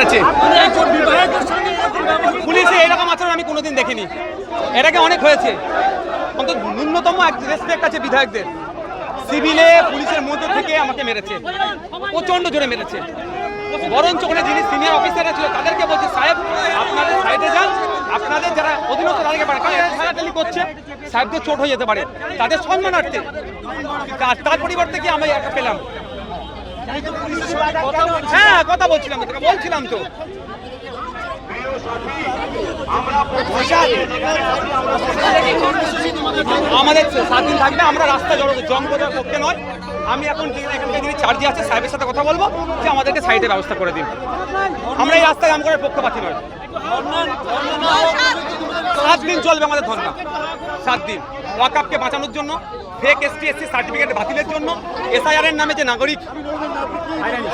মেরেছে পুলিশে এরকম আচরণ আমি কোনোদিন দেখিনি। এটাকে অনেক হয়েছে। অন্তত ন্যূনতম এক রেসপেক্ট আছে বিধায়কদের। সিভিলে পুলিশের মধ্যে থেকে আমাকে মেরেছে। প্রচণ্ড জোরে মেরেছে। বরঞ্চ ওখানে যিনি সিনিয়র অফিসাররা ছিল তাদেরকে বলছে সাহেব আপনাদের সাইডে যান। আপনাদের যারা অধীনস্থ তাদেরকে পারে কারণ ঠেলাঠেলি করছে সাহেবদের চোট হয়ে যেতে পারে। তাদের সম্মানার্থে। তার- তার পরিবর্তে কি আমি একটা পেলাম? হ্যাঁ কথা বলছিলাম তোকে বলছিলাম তো। আমাদের স্বাধীন থাকবে, আমরা রাস্তা জড়ো জঙ্গলের পক্ষে নয়। আমি এখন এখানকার যিনি চার্জে আছে, সাহেবের সাথে কথা বলব যে আমাদেরকে সাইডের ব্যবস্থা করে দিন আমরা এই রাস্তায় জাম করার পক্ষপাতি নয়। সাত দিন চলবে আমাদের ধর্না। সাত দিন। ওয়াকাপকে বাঁচানোর জন্য ফেক এসটি এসসি সার্টিফিকেট বাতিলের জন্য এসআইআর এর নামে যে নাগরিক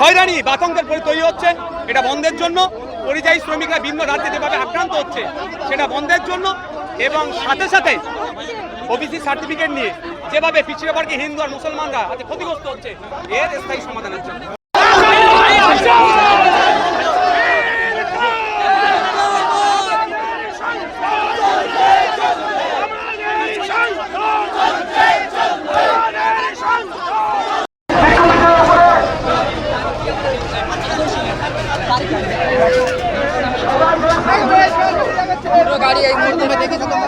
হয়রানি বাতঙ্কের পরি তৈরি হচ্ছে, এটা বন্ধের জন্য, পরিযায়ী শ্রমিকরা ভিন্ন রাজ্যে যেভাবে আক্রান্ত হচ্ছে, সেটা বন্ধের জন্য এবং সাথে সাথে ওবিসি সার্টিফিকেট নিয়ে যেভাবে পিছিয়ে বর্গে হিন্দু আর মুসলমানরা আজ ক্ষতিগ্রস্ত হচ্ছে, এর স্থায়ী সমাধানের জন্য। গাড়ি এই মুহূর্তে দেখেছ তোমরা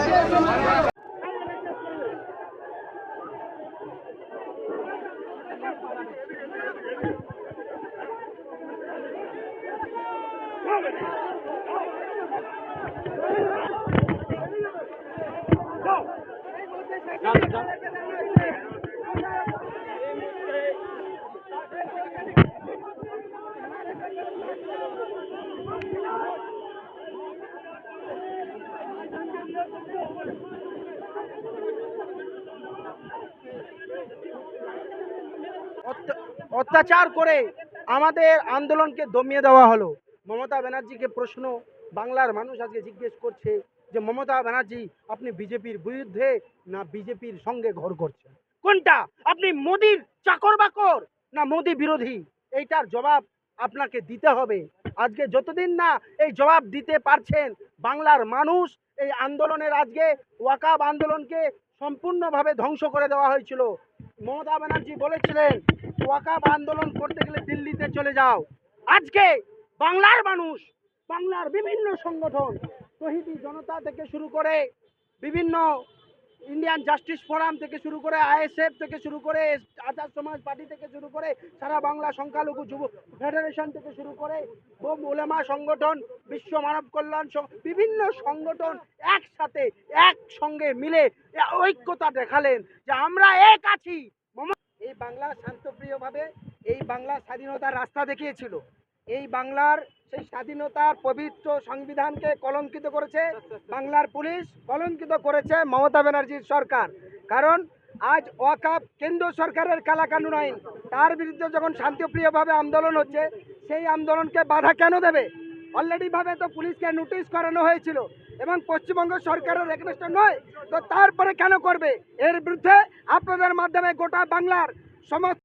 অত্যাচার করে আমাদের আন্দোলনকে দমিয়ে দেওয়া হলো। মমতা ব্যানার্জিকে প্রশ্ন বাংলার মানুষ আজকে জিজ্ঞেস করছে যে, মমতা ব্যানার্জি, আপনি বিজেপির বিরুদ্ধে না বিজেপির সঙ্গে ঘর করছেন? কোনটা? আপনি মোদির চাকর বাকর না মোদি বিরোধী? এইটার জবাব আপনাকে দিতে হবে। আজকে যতদিন না এই জবাব দিতে পারছেন বাংলার মানুষ এই আন্দোলনের আজকে ওয়াকাব আন্দোলনকে সম্পূর্ণভাবে ধ্বংস করে দেওয়া হয়েছিল। মমতা ব্যানার্জি বলেছিলেন, ওয়াকাব আন্দোলন করতে গেলে দিল্লিতে চলে যাও। আজকে বাংলার মানুষ, বাংলার বিভিন্ন সংগঠন, শহীদি জনতা থেকে শুরু করে বিভিন্ন ইন্ডিয়ান জাস্টিস ফোরাম থেকে শুরু করে আইএসএফ থেকে শুরু করে আজাদ সমাজ পার্টি থেকে শুরু করে সারা বাংলা সংখ্যালঘু যুব ফেডারেশন থেকে শুরু করে বোম ওলেমা সংগঠন, বিশ্ব মানব কল্যাণ বিভিন্ন সংগঠন একসাথে, একসঙ্গে মিলে ঐক্যতা দেখালেন যে আমরা এক আছি। এই বাংলা শান্তপ্রিয়ভাবে এই বাংলা স্বাধীনতার রাস্তা দেখিয়েছিল। এই বাংলার সেই স্বাধীনতার পবিত্র সংবিধানকে কলঙ্কিত করেছে, বাংলার পুলিশ কলঙ্কিত করেছে মমতা ব্যানার্জির সরকার। কারণ আজ ওয়াকাপ কেন্দ্র সরকারের কালাকানুন আইন, তার বিরুদ্ধে যখন শান্তিপ্রিয়ভাবে আন্দোলন হচ্ছে, সেই আন্দোলনকে বাধা কেন দেবে? অলরেডি ভাবে তো পুলিশকে নোটিশ করানো হয়েছিল এবং পশ্চিমবঙ্গ সরকারের এগেনস্ট নয়, তো তারপরে কেন করবে? এর বিরুদ্ধে আপনাদের মাধ্যমে গোটা বাংলার সমস্ত